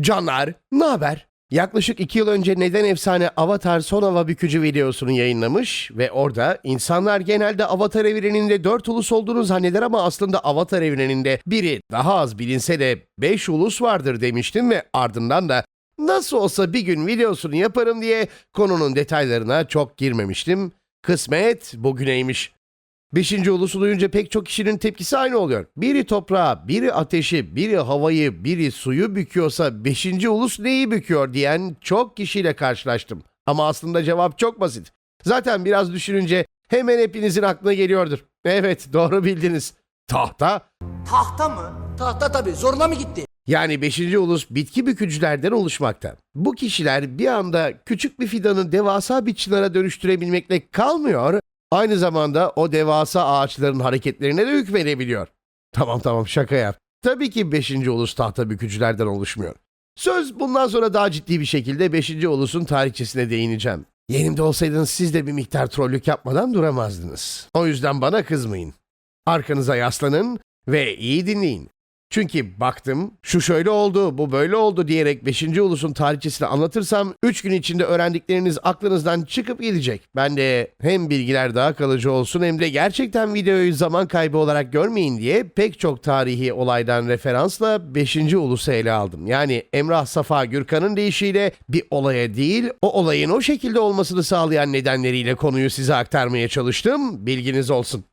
Canlar, ne haber? Yaklaşık iki yıl önce Neden Efsane Avatar Son Hava Bükücü videosunu yayınlamış ve orada insanlar genelde Avatar evreninde dört ulus olduğunu zanneder ama aslında Avatar evreninde biri daha az bilinse de beş ulus vardır demiştim ve ardından da nasıl olsa bir gün videosunu yaparım diye konunun detaylarına çok girmemiştim. Kısmet bugüneymiş. Beşinci ulusu duyunca pek çok kişinin tepkisi aynı oluyor. Biri toprağı, biri ateşi, biri havayı, biri suyu büküyorsa beşinci ulus neyi büküyor diyen çok kişiyle karşılaştım. Ama aslında cevap çok basit. Zaten biraz düşününce hemen hepinizin aklına geliyordur. Evet doğru bildiniz. Tahta Tahta mı? Tahta tabii. Zoruna mı gitti? yani 5. ulus bitki bükücülerden oluşmakta. Bu kişiler bir anda küçük bir fidanı devasa bir çınara dönüştürebilmekle kalmıyor, aynı zamanda o devasa ağaçların hareketlerine de hükmedebiliyor. Tamam tamam şaka yap. Tabii ki 5. ulus tahta bükücülerden oluşmuyor. Söz bundan sonra daha ciddi bir şekilde 5. ulusun tarihçesine değineceğim. Yerimde olsaydınız siz de bir miktar trollük yapmadan duramazdınız. O yüzden bana kızmayın. Arkanıza yaslanın ve iyi dinleyin. Çünkü baktım şu şöyle oldu, bu böyle oldu diyerek 5. ulusun tarihçesini anlatırsam 3 gün içinde öğrendikleriniz aklınızdan çıkıp gidecek. Ben de hem bilgiler daha kalıcı olsun hem de gerçekten videoyu zaman kaybı olarak görmeyin diye pek çok tarihi olaydan referansla 5. ulusu ele aldım. Yani Emrah Safa Gürkan'ın deyişiyle bir olaya değil, o olayın o şekilde olmasını sağlayan nedenleriyle konuyu size aktarmaya çalıştım. Bilginiz olsun.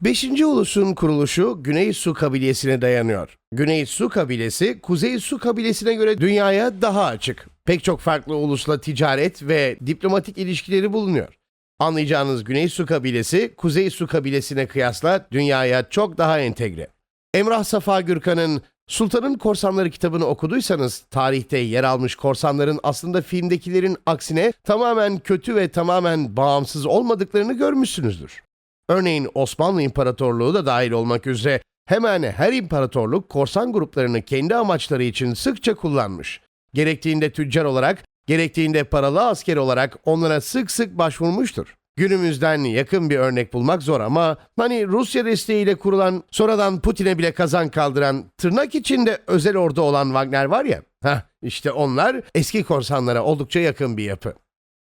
Beşinci ulusun kuruluşu Güney Su kabilesine dayanıyor. Güney Su kabilesi, Kuzey Su kabilesine göre dünyaya daha açık. Pek çok farklı ulusla ticaret ve diplomatik ilişkileri bulunuyor. Anlayacağınız Güney Su kabilesi, Kuzey Su kabilesine kıyasla dünyaya çok daha entegre. Emrah Safa Gürkan'ın Sultanın Korsanları kitabını okuduysanız tarihte yer almış korsanların aslında filmdekilerin aksine tamamen kötü ve tamamen bağımsız olmadıklarını görmüşsünüzdür. Örneğin Osmanlı İmparatorluğu da dahil olmak üzere hemen her imparatorluk korsan gruplarını kendi amaçları için sıkça kullanmış. Gerektiğinde tüccar olarak, gerektiğinde paralı asker olarak onlara sık sık başvurmuştur. Günümüzden yakın bir örnek bulmak zor ama hani Rusya desteğiyle kurulan, sonradan Putin'e bile kazan kaldıran, tırnak içinde özel ordu olan Wagner var ya, heh, işte onlar eski korsanlara oldukça yakın bir yapı.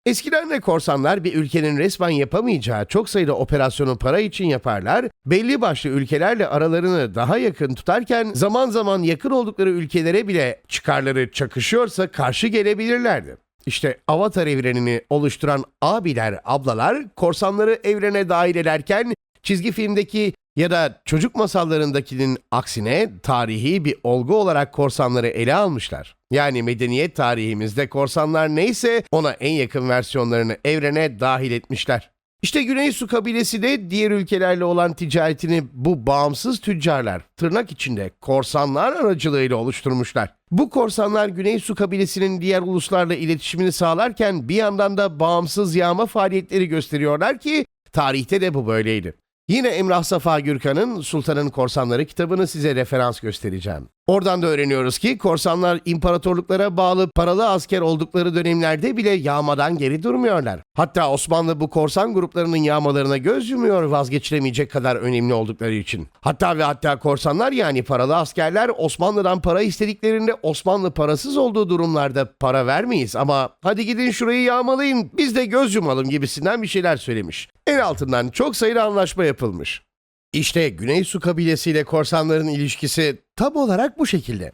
Eskiden de korsanlar bir ülkenin resmen yapamayacağı çok sayıda operasyonu para için yaparlar, belli başlı ülkelerle aralarını daha yakın tutarken zaman zaman yakın oldukları ülkelere bile çıkarları çakışıyorsa karşı gelebilirlerdi. İşte Avatar evrenini oluşturan abiler, ablalar korsanları evrene dahil ederken çizgi filmdeki ya da çocuk masallarındakinin aksine tarihi bir olgu olarak korsanları ele almışlar. Yani medeniyet tarihimizde korsanlar neyse ona en yakın versiyonlarını evrene dahil etmişler. İşte Güney Su kabilesi de diğer ülkelerle olan ticaretini bu bağımsız tüccarlar, tırnak içinde korsanlar aracılığıyla oluşturmuşlar. Bu korsanlar Güney Su kabilesinin diğer uluslarla iletişimini sağlarken bir yandan da bağımsız yağma faaliyetleri gösteriyorlar ki tarihte de bu böyleydi. Yine Emrah Safa Gürkan'ın Sultanın Korsanları kitabını size referans göstereceğim. Oradan da öğreniyoruz ki korsanlar imparatorluklara bağlı paralı asker oldukları dönemlerde bile yağmadan geri durmuyorlar. Hatta Osmanlı bu korsan gruplarının yağmalarına göz yumuyor vazgeçilemeyecek kadar önemli oldukları için. Hatta ve hatta korsanlar yani paralı askerler Osmanlı'dan para istediklerinde Osmanlı parasız olduğu durumlarda para vermeyiz ama hadi gidin şurayı yağmalayın biz de göz yumalım gibisinden bir şeyler söylemiş. En altından çok sayıda anlaşma yapılmış. İşte Güney Su kabilesiyle korsanların ilişkisi tam olarak bu şekilde.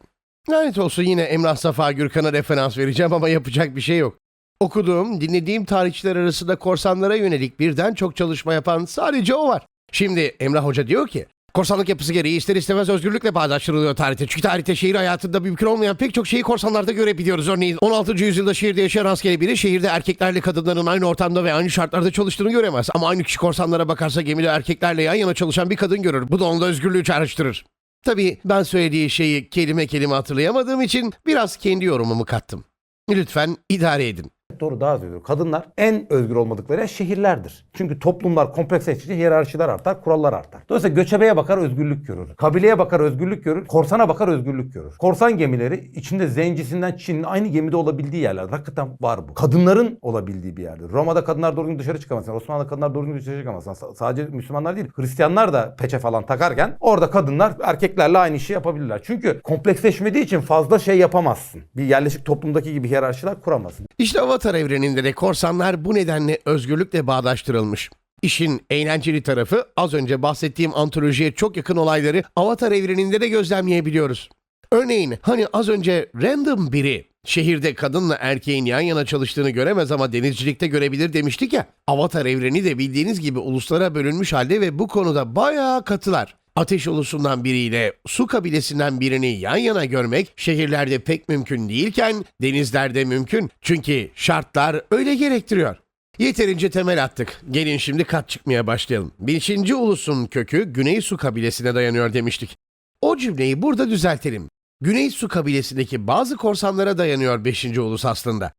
Lanet olsun yine Emrah Safa Gürkan'a referans vereceğim ama yapacak bir şey yok. Okuduğum, dinlediğim tarihçiler arasında korsanlara yönelik birden çok çalışma yapan sadece o var. Şimdi Emrah Hoca diyor ki, Korsanlık yapısı gereği ister istemez özgürlükle bağdaştırılıyor tarihte. Çünkü tarihte şehir hayatında mümkün olmayan pek çok şeyi korsanlarda görebiliyoruz. Örneğin 16. yüzyılda şehirde yaşayan rastgele biri şehirde erkeklerle kadınların aynı ortamda ve aynı şartlarda çalıştığını göremez. Ama aynı kişi korsanlara bakarsa gemide erkeklerle yan yana çalışan bir kadın görür. Bu da onda özgürlüğü çağrıştırır. Tabii ben söylediği şeyi kelime kelime hatırlayamadığım için biraz kendi yorumumu kattım. Lütfen idare edin. Doğru daha az özgür. Kadınlar en özgür olmadıkları şehirlerdir. Çünkü toplumlar kompleksleştikçe hiyerarşiler artar, kurallar artar. Dolayısıyla göçebeye bakar özgürlük görür. Kabileye bakar özgürlük görür. Korsana bakar özgürlük görür. Korsan gemileri içinde zencisinden Çin'in aynı gemide olabildiği yerler. Hakikaten var bu. Kadınların olabildiği bir yerdir. Roma'da kadınlar doğru dışarı çıkamazsın. Osmanlı'da kadınlar doğru dışarı çıkamazsın. Sa- sadece Müslümanlar değil. Hristiyanlar da peçe falan takarken orada kadınlar erkeklerle aynı işi yapabilirler. Çünkü kompleksleşmediği için fazla şey yapamazsın. Bir yerleşik toplumdaki gibi hiyerarşiler kuramazsın. İşte Avatar evreninde de korsanlar bu nedenle özgürlükle bağdaştırılmış. İşin eğlenceli tarafı az önce bahsettiğim antolojiye çok yakın olayları Avatar evreninde de gözlemleyebiliyoruz. Örneğin hani az önce random biri şehirde kadınla erkeğin yan yana çalıştığını göremez ama denizcilikte görebilir demiştik ya. Avatar evreni de bildiğiniz gibi uluslara bölünmüş halde ve bu konuda bayağı katılar. Ateş ulusundan biriyle su kabilesinden birini yan yana görmek şehirlerde pek mümkün değilken denizlerde mümkün. Çünkü şartlar öyle gerektiriyor. Yeterince temel attık. Gelin şimdi kat çıkmaya başlayalım. Beşinci ulusun kökü Güney Su kabilesine dayanıyor demiştik. O cümleyi burada düzeltelim. Güney Su kabilesindeki bazı korsanlara dayanıyor 5. ulus aslında.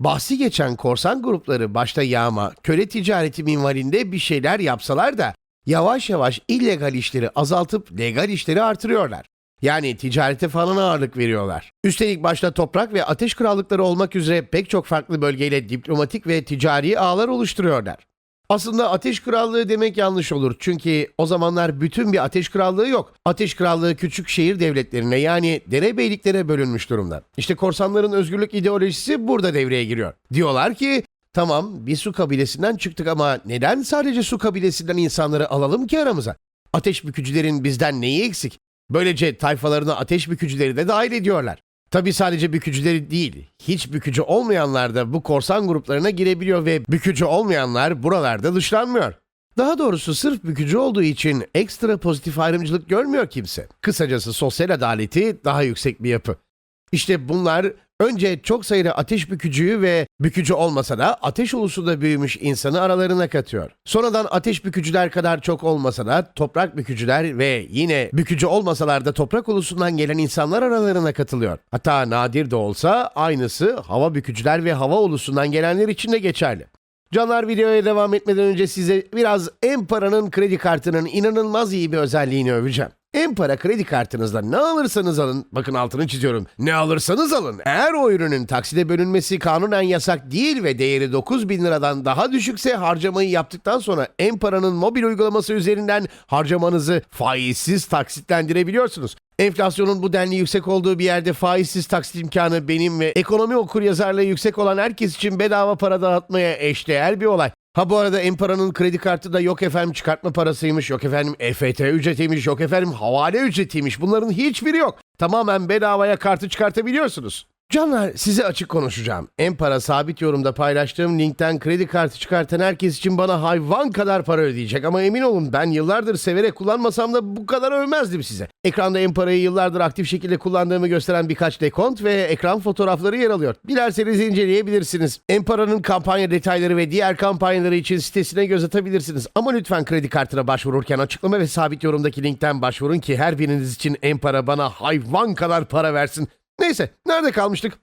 Bahsi geçen korsan grupları başta yağma, köle ticareti minvalinde bir şeyler yapsalar da yavaş yavaş illegal işleri azaltıp legal işleri artırıyorlar. Yani ticarete falan ağırlık veriyorlar. Üstelik başta toprak ve ateş krallıkları olmak üzere pek çok farklı bölgeyle diplomatik ve ticari ağlar oluşturuyorlar. Aslında ateş krallığı demek yanlış olur. Çünkü o zamanlar bütün bir ateş krallığı yok. Ateş krallığı küçük şehir devletlerine yani derebeyliklere bölünmüş durumda. İşte korsanların özgürlük ideolojisi burada devreye giriyor. Diyorlar ki tamam bir su kabilesinden çıktık ama neden sadece su kabilesinden insanları alalım ki aramıza? Ateş bükücülerin bizden neyi eksik? Böylece tayfalarına ateş bükücüleri de dahil ediyorlar. Tabi sadece bükücüleri değil, hiç bükücü olmayanlar da bu korsan gruplarına girebiliyor ve bükücü olmayanlar buralarda dışlanmıyor. Daha doğrusu sırf bükücü olduğu için ekstra pozitif ayrımcılık görmüyor kimse. Kısacası sosyal adaleti daha yüksek bir yapı. İşte bunlar önce çok sayıda ateş bükücüyü ve bükücü olmasa da ateş ulusunda büyümüş insanı aralarına katıyor. Sonradan ateş bükücüler kadar çok olmasa da toprak bükücüler ve yine bükücü olmasalar da toprak ulusundan gelen insanlar aralarına katılıyor. Hatta nadir de olsa aynısı hava bükücüler ve hava ulusundan gelenler için de geçerli. Canlar videoya devam etmeden önce size biraz Empara'nın kredi kartının inanılmaz iyi bir özelliğini öveceğim. Empara kredi kartınızda ne alırsanız alın, bakın altını çiziyorum, ne alırsanız alın. Eğer o ürünün takside bölünmesi kanunen yasak değil ve değeri 9 bin liradan daha düşükse harcamayı yaptıktan sonra Empara'nın mobil uygulaması üzerinden harcamanızı faizsiz taksitlendirebiliyorsunuz. Enflasyonun bu denli yüksek olduğu bir yerde faizsiz taksit imkanı benim ve ekonomi okur yazarlığı yüksek olan herkes için bedava para dağıtmaya eşdeğer bir olay. Ha bu arada Empara'nın kredi kartı da yok efendim çıkartma parasıymış, yok efendim EFT ücretiymiş, yok efendim havale ücretiymiş. Bunların hiçbiri yok. Tamamen bedavaya kartı çıkartabiliyorsunuz. Canlar size açık konuşacağım. Empara sabit yorumda paylaştığım linkten kredi kartı çıkartan herkes için bana hayvan kadar para ödeyecek. Ama emin olun ben yıllardır severek kullanmasam da bu kadar övmezdim size. Ekranda Empara'yı yıllardır aktif şekilde kullandığımı gösteren birkaç dekont ve ekran fotoğrafları yer alıyor. Dilerseniz inceleyebilirsiniz. Empara'nın kampanya detayları ve diğer kampanyaları için sitesine göz atabilirsiniz. Ama lütfen kredi kartına başvururken açıklama ve sabit yorumdaki linkten başvurun ki her biriniz için Empara bana hayvan kadar para versin. Neyse, nerede kalmıştık?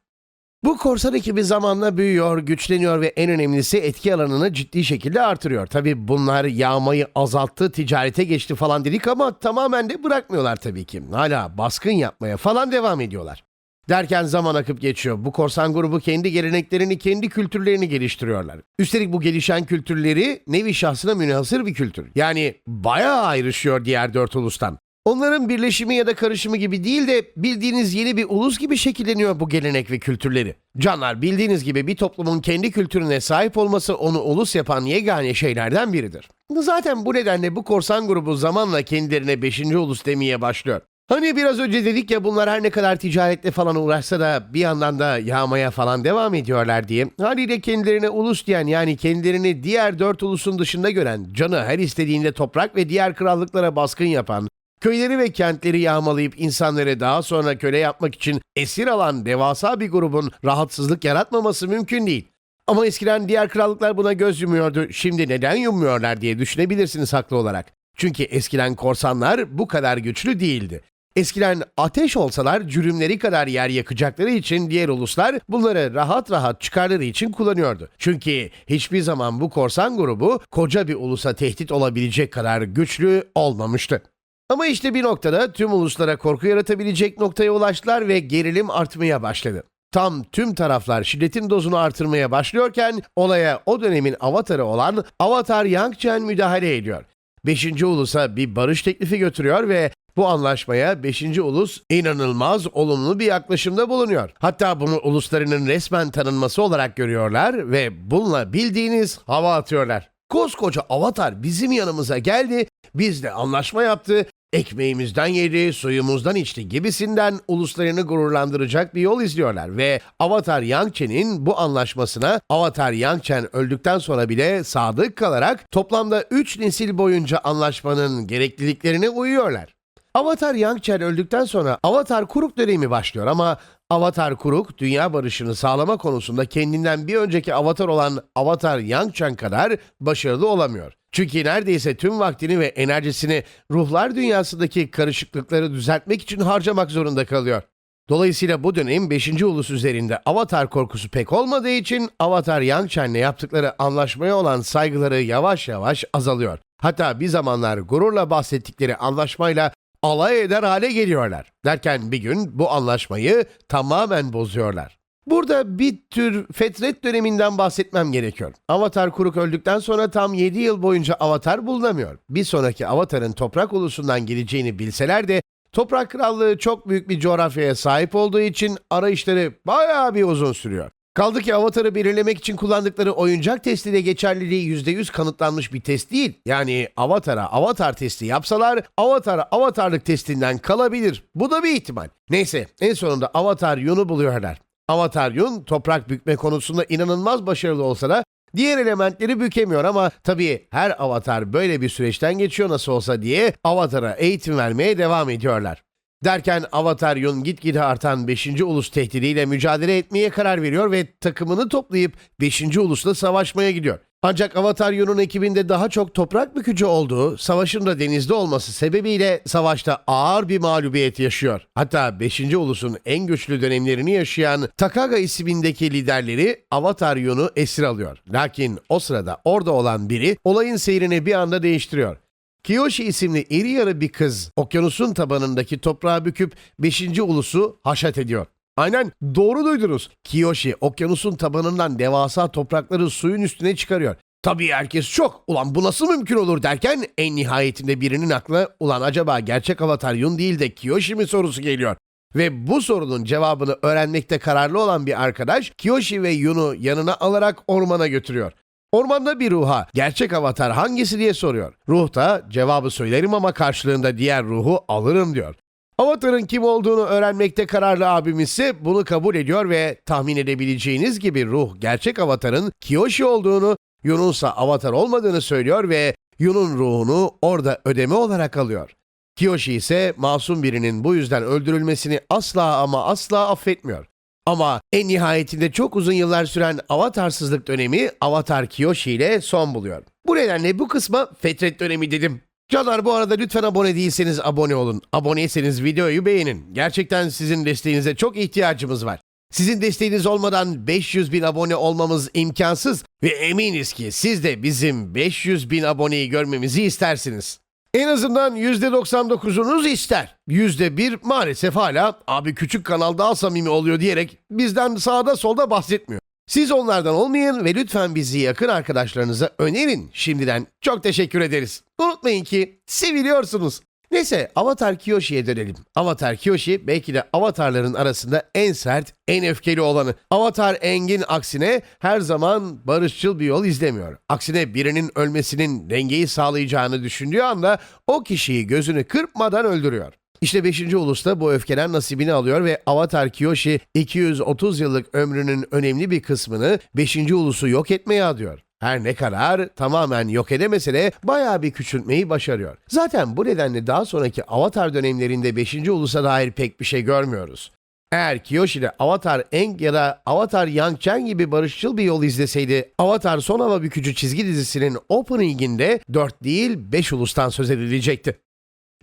Bu korsan ekibi zamanla büyüyor, güçleniyor ve en önemlisi etki alanını ciddi şekilde artırıyor. Tabi bunlar yağmayı azalttı, ticarete geçti falan dedik ama tamamen de bırakmıyorlar tabii ki. Hala baskın yapmaya falan devam ediyorlar. Derken zaman akıp geçiyor. Bu korsan grubu kendi geleneklerini, kendi kültürlerini geliştiriyorlar. Üstelik bu gelişen kültürleri nevi şahsına münhasır bir kültür. Yani bayağı ayrışıyor diğer dört ulustan. Onların birleşimi ya da karışımı gibi değil de bildiğiniz yeni bir ulus gibi şekilleniyor bu gelenek ve kültürleri. Canlar bildiğiniz gibi bir toplumun kendi kültürüne sahip olması onu ulus yapan yegane şeylerden biridir. Zaten bu nedenle bu korsan grubu zamanla kendilerine 5. ulus demeye başlıyor. Hani biraz önce dedik ya bunlar her ne kadar ticaretle falan uğraşsa da bir yandan da yağmaya falan devam ediyorlar diye. Haliyle kendilerine ulus diyen yani kendilerini diğer dört ulusun dışında gören, canı her istediğinde toprak ve diğer krallıklara baskın yapan, Köyleri ve kentleri yağmalayıp insanları daha sonra köle yapmak için esir alan devasa bir grubun rahatsızlık yaratmaması mümkün değil. Ama eskiden diğer krallıklar buna göz yumuyordu. Şimdi neden yummuyorlar diye düşünebilirsiniz haklı olarak. Çünkü eskiden korsanlar bu kadar güçlü değildi. Eskiden ateş olsalar cürümleri kadar yer yakacakları için diğer uluslar bunları rahat rahat çıkarları için kullanıyordu. Çünkü hiçbir zaman bu korsan grubu koca bir ulusa tehdit olabilecek kadar güçlü olmamıştı. Ama işte bir noktada tüm uluslara korku yaratabilecek noktaya ulaştılar ve gerilim artmaya başladı. Tam tüm taraflar şiddetin dozunu artırmaya başlıyorken olaya o dönemin avatarı olan Avatar Yang Chen müdahale ediyor. 5. Ulus'a bir barış teklifi götürüyor ve bu anlaşmaya 5. Ulus inanılmaz olumlu bir yaklaşımda bulunuyor. Hatta bunu uluslarının resmen tanınması olarak görüyorlar ve bununla bildiğiniz hava atıyorlar. Koskoca Avatar bizim yanımıza geldi, biz de anlaşma yaptı, ekmeğimizden yedi, suyumuzdan içti gibisinden uluslarını gururlandıracak bir yol izliyorlar ve Avatar Yangchen'in bu anlaşmasına Avatar Yangchen öldükten sonra bile sadık kalarak toplamda 3 nesil boyunca anlaşmanın gerekliliklerine uyuyorlar. Avatar Yangchen öldükten sonra Avatar Kuruk dönemi başlıyor ama Avatar Kuruk dünya barışını sağlama konusunda kendinden bir önceki avatar olan Avatar Yangchen kadar başarılı olamıyor. Çünkü neredeyse tüm vaktini ve enerjisini ruhlar dünyasındaki karışıklıkları düzeltmek için harcamak zorunda kalıyor. Dolayısıyla bu dönem 5. ulus üzerinde Avatar korkusu pek olmadığı için Avatar Yangchen'le yaptıkları anlaşmaya olan saygıları yavaş yavaş azalıyor. Hatta bir zamanlar gururla bahsettikleri anlaşmayla alay eder hale geliyorlar. Derken bir gün bu anlaşmayı tamamen bozuyorlar. Burada bir tür fetret döneminden bahsetmem gerekiyor. Avatar Kuruk öldükten sonra tam 7 yıl boyunca Avatar bulunamıyor. Bir sonraki Avatar'ın toprak ulusundan geleceğini bilseler de Toprak Krallığı çok büyük bir coğrafyaya sahip olduğu için arayışları bayağı bir uzun sürüyor. Kaldı ki Avatar'ı belirlemek için kullandıkları oyuncak testiyle geçerliliği %100 kanıtlanmış bir test değil. Yani Avatar'a Avatar testi yapsalar Avatar Avatarlık testinden kalabilir. Bu da bir ihtimal. Neyse en sonunda Avatar Yun'u buluyorlar. Avatar Yun toprak bükme konusunda inanılmaz başarılı olsa da diğer elementleri bükemiyor ama tabii her avatar böyle bir süreçten geçiyor nasıl olsa diye Avatar'a eğitim vermeye devam ediyorlar. Derken Avatar Yun gitgide artan 5. ulus tehdidiyle mücadele etmeye karar veriyor ve takımını toplayıp 5. ulusla savaşmaya gidiyor. Ancak Avatar Yun'un ekibinde daha çok toprak bükücü olduğu, savaşın da denizde olması sebebiyle savaşta ağır bir mağlubiyet yaşıyor. Hatta 5. ulusun en güçlü dönemlerini yaşayan Takaga ismindeki liderleri Avatar Yun'u esir alıyor. Lakin o sırada orada olan biri olayın seyrini bir anda değiştiriyor. Kiyoshi isimli iri yarı bir kız okyanusun tabanındaki toprağı büküp 5. ulusu haşat ediyor. Aynen doğru duydunuz. Kiyoshi okyanusun tabanından devasa toprakları suyun üstüne çıkarıyor. Tabii herkes çok. Ulan bu nasıl mümkün olur derken en nihayetinde birinin aklı ulan acaba gerçek avatar Yun değil de Kiyoshi mi sorusu geliyor. Ve bu sorunun cevabını öğrenmekte kararlı olan bir arkadaş Kiyoshi ve Yun'u yanına alarak ormana götürüyor. Ormanda bir ruha gerçek avatar hangisi diye soruyor. Ruh da cevabı söylerim ama karşılığında diğer ruhu alırım diyor. Avatar'ın kim olduğunu öğrenmekte kararlı abimiz ise bunu kabul ediyor ve tahmin edebileceğiniz gibi ruh gerçek avatarın Kiyoshi olduğunu, Yun'un ise avatar olmadığını söylüyor ve Yun'un ruhunu orada ödeme olarak alıyor. Kiyoshi ise masum birinin bu yüzden öldürülmesini asla ama asla affetmiyor. Ama en nihayetinde çok uzun yıllar süren avatarsızlık dönemi Avatar Kiyoshi ile son buluyor. Bu nedenle bu kısma Fetret dönemi dedim. Canlar bu arada lütfen abone değilseniz abone olun. Aboneyseniz videoyu beğenin. Gerçekten sizin desteğinize çok ihtiyacımız var. Sizin desteğiniz olmadan 500 bin abone olmamız imkansız ve eminiz ki siz de bizim 500 bin aboneyi görmemizi istersiniz. En azından %99'unuz ister. %1 maalesef hala abi küçük kanal daha samimi oluyor diyerek bizden sağda solda bahsetmiyor. Siz onlardan olmayın ve lütfen bizi yakın arkadaşlarınıza önerin. Şimdiden çok teşekkür ederiz. Unutmayın ki seviliyorsunuz. Neyse Avatar Kyoshi'ye dönelim. Avatar Kyoshi belki de avatarların arasında en sert, en öfkeli olanı. Avatar Engin aksine her zaman barışçıl bir yol izlemiyor. Aksine birinin ölmesinin dengeyi sağlayacağını düşündüğü anda o kişiyi gözünü kırpmadan öldürüyor. İşte 5. Ulus'ta bu öfkeden nasibini alıyor ve Avatar Kyoshi 230 yıllık ömrünün önemli bir kısmını 5. Ulus'u yok etmeye adıyor. Her ne kadar tamamen yok edemese de bayağı bir küçültmeyi başarıyor. Zaten bu nedenle daha sonraki Avatar dönemlerinde 5. Ulus'a dair pek bir şey görmüyoruz. Eğer Kyoshi de Avatar Aang ya da Avatar Yang Chen gibi barışçıl bir yol izleseydi, Avatar Son Hava Bükücü çizgi dizisinin openinginde 4 değil 5 ulustan söz edilecekti.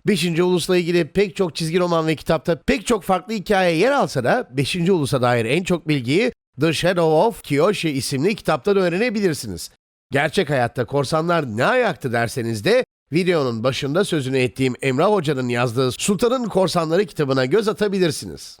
5. Ulus'la ilgili pek çok çizgi roman ve kitapta pek çok farklı hikaye yer alsa da 5. Ulus'a dair en çok bilgiyi The Shadow of Kyoshi isimli kitaptan öğrenebilirsiniz. Gerçek hayatta korsanlar ne ayaktı derseniz de videonun başında sözünü ettiğim Emrah Hoca'nın yazdığı Sultanın Korsanları kitabına göz atabilirsiniz.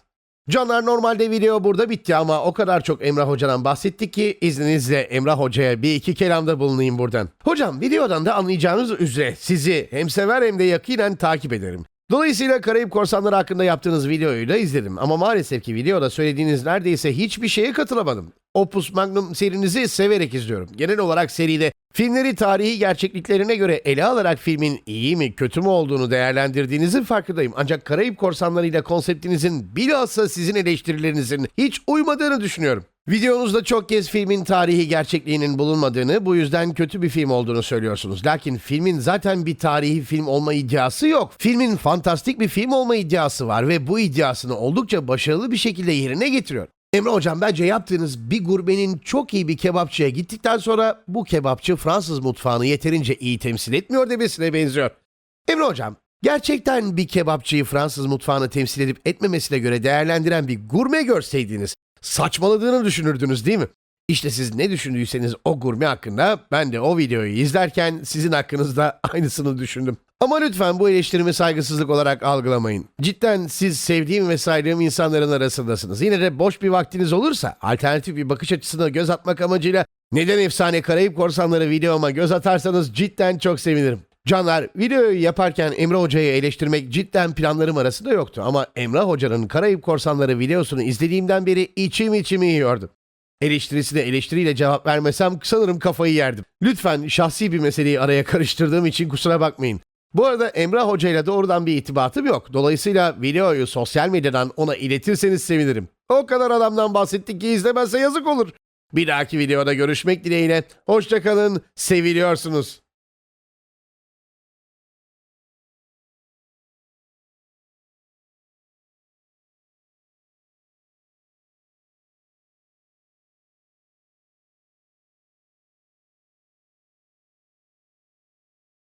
Canlar normalde video burada bitti ama o kadar çok Emrah Hoca'dan bahsettik ki izninizle Emrah Hoca'ya bir iki kelamda bulunayım buradan. Hocam videodan da anlayacağınız üzere sizi hem sever hem de yakinen takip ederim. Dolayısıyla Karayip Korsanları hakkında yaptığınız videoyu da izledim ama maalesef ki videoda söylediğiniz neredeyse hiçbir şeye katılamadım. Opus Magnum serinizi severek izliyorum. Genel olarak seride filmleri tarihi gerçekliklerine göre ele alarak filmin iyi mi kötü mü olduğunu değerlendirdiğinizin farkındayım. Ancak Karayip Korsanları ile konseptinizin bilhassa sizin eleştirilerinizin hiç uymadığını düşünüyorum. Videonuzda çok kez filmin tarihi gerçekliğinin bulunmadığını, bu yüzden kötü bir film olduğunu söylüyorsunuz. Lakin filmin zaten bir tarihi film olma iddiası yok. Filmin fantastik bir film olma iddiası var ve bu iddiasını oldukça başarılı bir şekilde yerine getiriyor. Emre Hocam bence yaptığınız bir gurbenin çok iyi bir kebapçıya gittikten sonra bu kebapçı Fransız mutfağını yeterince iyi temsil etmiyor demesine benziyor. Emre Hocam, gerçekten bir kebapçıyı Fransız mutfağını temsil edip etmemesine göre değerlendiren bir gurme görseydiniz, saçmaladığını düşünürdünüz değil mi? İşte siz ne düşündüyseniz o gurme hakkında ben de o videoyu izlerken sizin hakkınızda aynısını düşündüm. Ama lütfen bu eleştirimi saygısızlık olarak algılamayın. Cidden siz sevdiğim ve saydığım insanların arasındasınız. Yine de boş bir vaktiniz olursa alternatif bir bakış açısına göz atmak amacıyla neden efsane Karayip Korsanları videoma göz atarsanız cidden çok sevinirim. Canlar, videoyu yaparken Emre Hoca'yı eleştirmek cidden planlarım arasında yoktu ama Emre Hoca'nın Karayip Korsanları videosunu izlediğimden beri içim içimi yiyordu. Eleştirisine eleştiriyle cevap vermesem sanırım kafayı yerdim. Lütfen şahsi bir meseleyi araya karıştırdığım için kusura bakmayın. Bu arada Emrah Hoca ile doğrudan bir irtibatım yok. Dolayısıyla videoyu sosyal medyadan ona iletirseniz sevinirim. O kadar adamdan bahsettik ki izlemezse yazık olur. Bir dahaki videoda görüşmek dileğiyle. Hoşçakalın, seviliyorsunuz.